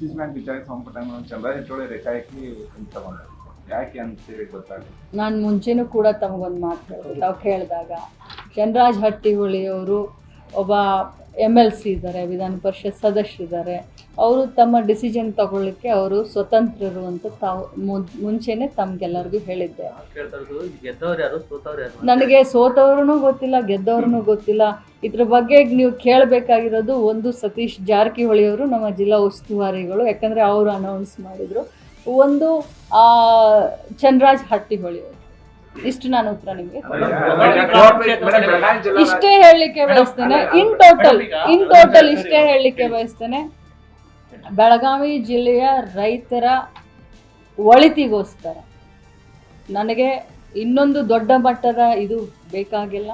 C ಮ್ಯಾಗ ವಿಚಾರಕ್ಕೆ ಸಂಬಂಧಪಟ್ಟ ಚಂದ್ರ ಹೆಟ್ಟೋಳಿ ರೇಖಾಯಕಿ ತಗೊಂಡ ಯಾಕೆ ಅಂತೇಳಿ ಗೊತ್ತಾಗಲಿ ನಾನು ಮುಂಚೆನೂ ಕೂಡ ತಮಗೊಂದು ಮಾತು ತಾವು ಕೇಳಿದಾಗ ಚಂದ್ರಾಜ್ ಹಟ್ಟಿಹೊಳಿಯವರು ಒಬ್ಬ ಎಂ ಎಲ್ ಸಿ ಇದ್ದಾರೆ ವಿಧಾನ ಪರಿಷತ್ ಸದಸ್ಯರಿದ್ದಾರೆ ಅವರು ತಮ್ಮ ಡಿಸಿಷನ್ ತಗೊಳ್ಳಿಕ್ಕೆ ಅವರು ಸ್ವತಂತ್ರರು ಅಂತ ತಾವು ಮುಂಚೆನೆ ತಮ್ಗೆಲ್ಲರಿಗೂ ಹೇಳಿದ್ದೆ. ನನಗೆ ಸೋತವ್ರೂ ಗೊತ್ತಿಲ್ಲ ಗೆದ್ದವ್ರೂ ಗೊತ್ತಿಲ್ಲ. ಇದ್ರ ಬಗ್ಗೆ ನೀವು ಕೇಳಬೇಕಾಗಿರೋದು ಒಂದು ಸತೀಶ್ ಜಾರಕಿಹೊಳಿ ಅವರು ನಮ್ಮ ಜಿಲ್ಲಾ ಉಸ್ತುವಾರಿಗಳು. ಯಾಕಂದ್ರೆ ಅವರು ಅನೌನ್ಸ್ ಮಾಡಿದ್ರು. ಒಂದು ಆ, ಚಂದ್ರಾಜ್ ಹಟ್ಟಿಹೊಳಿ ಅವರು. ಇಷ್ಟು ನಾನು ಉತ್ತರ ನಿಮಗೆ ಇಷ್ಟೇ ಹೇಳಲಿಕ್ಕೆ ಬಯಸ್ತೇನೆ. ಇನ್ ಟೋಟಲ್ ಇನ್ ಟೋಟಲ್ ಇಷ್ಟೇ ಹೇಳಲಿಕ್ಕೆ ಬಯಸ್ತೇನೆ. ಬೆಳಗಾವಿ ಜಿಲ್ಲೆಯ ರೈತರ ಒಳಿತಿಗೋಸ್ಕರ ನನಗೆ ಇನ್ನೊಂದು ದೊಡ್ಡ ಮಟ್ಟದ ಇದು ಬೇಕಾಗಿಲ್ಲ.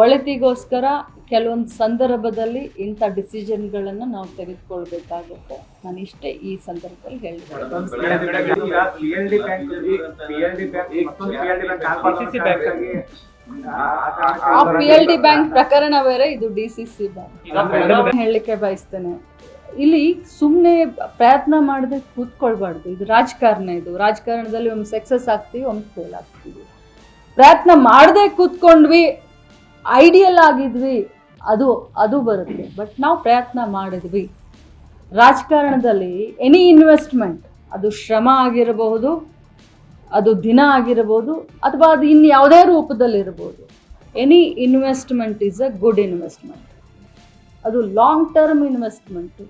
ಒಳಿತಿಗೋಸ್ಕರ ಕೆಲವೊಂದು ಸಂದರ್ಭದಲ್ಲಿ ಇಂಥ ಡಿಸಿಷನ್ಗಳನ್ನು ನಾವು ತೆಗೆದುಕೊಳ್ಬೇಕಾಗುತ್ತೆ. ನಾನು ಇಷ್ಟೇ ಈ ಸಂದರ್ಭದಲ್ಲಿ ಹೇಳಿದೆ ಪಿ ಎಲ್ ಡಿ ಬ್ಯಾಂಕ್ ಪ್ರಕರಣ ಬೇರೆ ಇದು ಡಿ ಸಿ ಸಿ ಬ್ಯಾಂಕ್ ಹೇಳಲಿಕ್ಕೆ ಬಯಸ್ತೇನೆ. ಇಲ್ಲಿ ಸುಮ್ಮನೆ ಪ್ರಯತ್ನ ಮಾಡದೆ ಕೂತ್ಕೊಳ್ಬಾರ್ದು. ಇದು ರಾಜಕಾರಣ ಇದು. ರಾಜಕಾರಣದಲ್ಲಿ ಒಂದು ಸಕ್ಸಸ್ ಆಗ್ತೀವಿ ಒಂದು ಫೇಲ್ ಆಗ್ತೀವಿ. ಪ್ರಯತ್ನ ಮಾಡದೆ ಕೂತ್ಕೊಂಡ್ವಿ ಐಡಿಯಲ್ ಆಗಿದ್ವಿ, ಅದು ಅದು ಬರುತ್ತೆ. ಬಟ್ ನಾವು ಪ್ರಯತ್ನ ಮಾಡಿದ್ವಿ. ರಾಜಕಾರಣದಲ್ಲಿ ಎನಿ ಇನ್ವೆಸ್ಟ್ಮೆಂಟ್ ಅದು ಶ್ರಮ ಆಗಿರಬಹುದು, ಅದು ದಿನ ಆಗಿರಬಹುದು, ಅಥವಾ ಅದು ಇನ್ನು ಯಾವುದೇ ರೂಪದಲ್ಲಿರ್ಬೋದು any investment is a good investment ಅದು ಲಾಂಗ್ ಟರ್ಮ್ ಇನ್ವೆಸ್ಟ್ಮೆಂಟು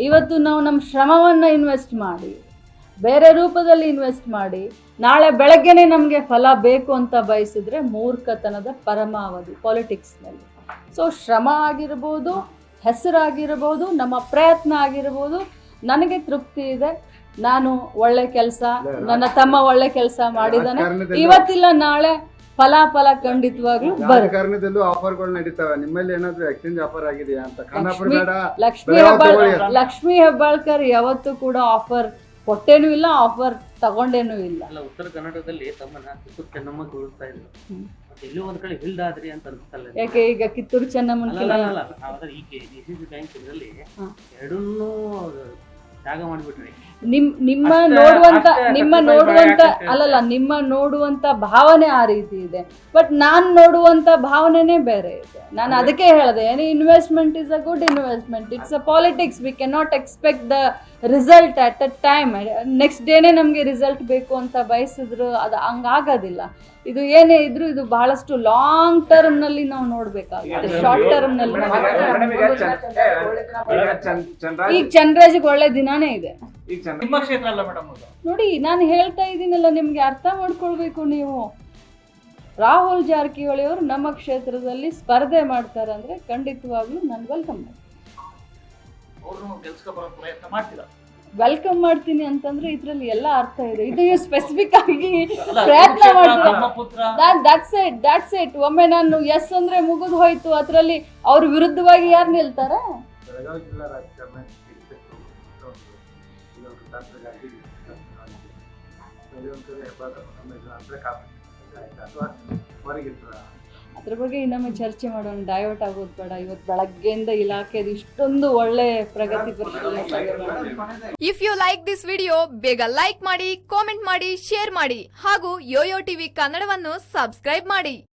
ಇವತ್ತು ನಾವು ನಮ್ಮ ಶ್ರಮವನ್ನು ಇನ್ವೆಸ್ಟ್ ಮಾಡಿ ಬೇರೆ ರೂಪದಲ್ಲಿ ಇನ್ವೆಸ್ಟ್ ಮಾಡಿ ನಾಳೆ ಬೆಳಗ್ಗೆನೆ ನಮಗೆ ಫಲ ಬೇಕು ಅಂತ ಬಯಸಿದ್ರೆ ಮೂರ್ಖತನದ ಪರಮಾವಧಿ ಪಾಲಿಟಿಕ್ಸ್ನಲ್ಲಿ ಸೊ ಶ್ರಮ ಆಗಿರ್ಬೋದು ಹೆಸರಾಗಿರ್ಬೋದು ನಮ್ಮ ಪ್ರಯತ್ನ ಆಗಿರ್ಬೋದು ನನಗೆ ತೃಪ್ತಿ ಇದೆ ನಾನು ಒಳ್ಳೆ ಕೆಲಸ ನನ್ನ ತಮ್ಮ ಒಳ್ಳೆ ಕೆಲಸ ಮಾಡಿದ್ದಾನೆ. ಇವತ್ತಿಲ್ಲ ನಾಳೆ ಫಲಾಫಲ ಖಂಡಿತವಾಗ್ಲೂ ಬರುತ್ತೆ. ರಾಜಕಾರಣದಲ್ಲೂ ಆಫರ್ಗಳು ನಡೀತಾವೆ. ನಿಮ್ಮಲ್ಲಿ ಏನಾದ್ರು ಎಕ್ಸ್ಚೇಂಜ್ ಆಫರ್ ಆಗಿದೆಯಾ ಅಂತ? ಖಾನಾಪುರ ಲಕ್ಷ್ಮಿ- ಬೇಡ ಲಕ್ಷ್ಮಿ ಬೇರೆ ಹೆಬ್ಬಾಳ್ ಲಕ್ಷ್ಮಿ ಹೆಬ್ಬಾಳ್ಕರ್ ಯಾವತ್ತೂ ಕೂಡ ಆಫರ್ ಕೊಟ್ಟೇನೂ ಇಲ್ಲ ಆಫರ್ ತಗೊಂಡೇನೂ ಇಲ್ಲ. ಅಲ್ಲ ಉತ್ತರ ಕರ್ನಾಟಕದಲ್ಲಿ ತಮ್ಮನ್ನ ಕಿತ್ತೂರು ಚೆನ್ನಮ್ಮ ಉಳಿಸ್ತಾ. ಮತ್ತೆ ಎಲ್ಲೋ ಒಂದ್ ಕಡೆ ಹಿಲ್ದಾದ್ರಿ ಅಂತ ಅನ್ಸ್ತಲ್ಲ ಯಾಕೆ ಈಗ ಕಿತ್ತೂರು ಚೆನ್ನಮ್ಮನ ಅಲ್ಲ, ಅಲ್ಲ, ಅಲ್ಲ, ಆದ್ರೆ ಈ ಡಿ ಸಿ ಸಿ ಬ್ಯಾಂಕ್ ಇದರಲ್ಲಿ ಎರಡನ್ನೂ ಜಾಗ ಮಾಡ್ಬಿಟ್ರಿ ನಿಮ್ ನಿಮ್ಮ ನೋಡುವಂತ ನಿಮ್ಮ ನೋಡುವಂತ ಅಲ್ಲಲ್ಲ ನಿಮ್ಮ ನೋಡುವಂತ ಭಾವನೆ ಆ ರೀತಿ ಇದೆ ಬಟ್ ನಾನ್ ನೋಡುವಂತ ಭಾವನೆನೇ ಬೇರೆ ಇದೆ ನಾನು ಅದಕ್ಕೆ ಹೇಳಿದೆ any investment is a good investment it's a politics we can not expect the result at a time next ಡೇನೆ ನಮಗೆ ರಿಸಲ್ಟ್ ಬೇಕು ಅಂತ ಬಯಸಿದ್ರು ಅದು ಹಂಗಾಗೋದಿಲ್ಲ ಇದು ಏನೇ ಇದ್ರು ಇದು ಬಹಳಷ್ಟು ಲಾಂಗ್ ಟರ್ಮ್ನಲ್ಲಿ ನಾವು ನೋಡ್ಬೇಕಾಗುತ್ತೆ ಶಾರ್ಟ್ ಟರ್ಮ್ನಲ್ಲಿ ಈಗ ಚಂದ್ರಾಜ್ಗೆ ಒಳ್ಳೆ ದಿನಾನೇ ಇದೆ ಈಗ ನಿಮ್ಮ ಕ್ಷೇತ್ರ ಅಲ್ಲ ಮೇಡಮ್ ಅದು. ನೋಡಿ ನಾನು ಹೇಳ್ತಾ ಇದ್ದೀನಲ್ಲ ನಿಮ್ಗೆ ಅರ್ಥ ಮಾಡ್ಕೊಳ್ಬೇಕು ನೀವು. ರಾಹುಲ್ ಜಾರಕಿಹೊಳಿ ಅವರು ನಮ್ಮ ಕ್ಷೇತ್ರದಲ್ಲಿ ಸ್ಪರ್ಧೆ ಮಾಡ್ತಾರೆ ಅಂದ್ರೆ ಖಂಡಿತವಾಗ್ಲೂ ನನ್ ವೆಲ್ಕಮ್ ಅವ್ರನ್ನು ಗೆಲ್ಸ್ಕೊ ಬರೋ ಪ್ರಯತ್ನ ಮಾಡ್ತೀರಾ? ವೆಲ್ಕಮ್ ಮಾಡ್ತೀನಿ ಅಂತಂದ್ರೆ ಇದ್ರಲ್ಲಿ ಎಲ್ಲ ಅರ್ಥ ಇದೆ. ಇದು ಸ್ಪೆಸಿಫಿಕ್ ಆಗಿ ಪ್ರಯತ್ನ ಮಾಡ್ತೀರಾ? ದಟ್ಸ್ ಇಟ್ ದಟ್ಸ್ ಇಟ್ ಒಮ್ಮೆ ನಾನು ಎಸ್ ಅಂದ್ರೆ ಮುಗಿದು ಹೋಯ್ತು ಅದರಲ್ಲಿ ಅವ್ರ ವಿರುದ್ಧವಾಗಿ ಯಾರು ನಿಲ್ತಾರೆ? ಬೆಳಗಾವಿ ಜಿಲ್ಲಾ ರಾಜಕಾರಣ. ಕಡೆ ಅಂದ್ರೆ ಕಾಪಿ ಆಯ್ತಾ? ಅಥವಾ ಹೊರಗಿರ್ತಾರ ಅದ್ರ ಬಗ್ಗೆ ಇನ್ನೊಮ್ಮೆ ಚರ್ಚೆ ಮಾಡೋಣ. ಡೈವರ್ಟ್ ಆಗೋದು ಬೇಡ. ಇವತ್ತು ಬೆಳಗ್ಗೆಯಿಂದ ಇಲಾಖೆದು ಇಷ್ಟೊಂದು ಒಳ್ಳೆ ಪ್ರಗತಿ ಪರಿಶೀಲನೆ if you like this video ಬೇಗ ಲೈಕ್ ಮಾಡಿ ಕಾಮೆಂಟ್ ಮಾಡಿ ಶೇರ್ ಮಾಡಿ. ಹಾಗೂ ಯೋಯೋ ಟಿವಿ ಕನ್ನಡವನ್ನು ಸಬ್ಸ್ಕ್ರೈಬ್ ಮಾಡಿ.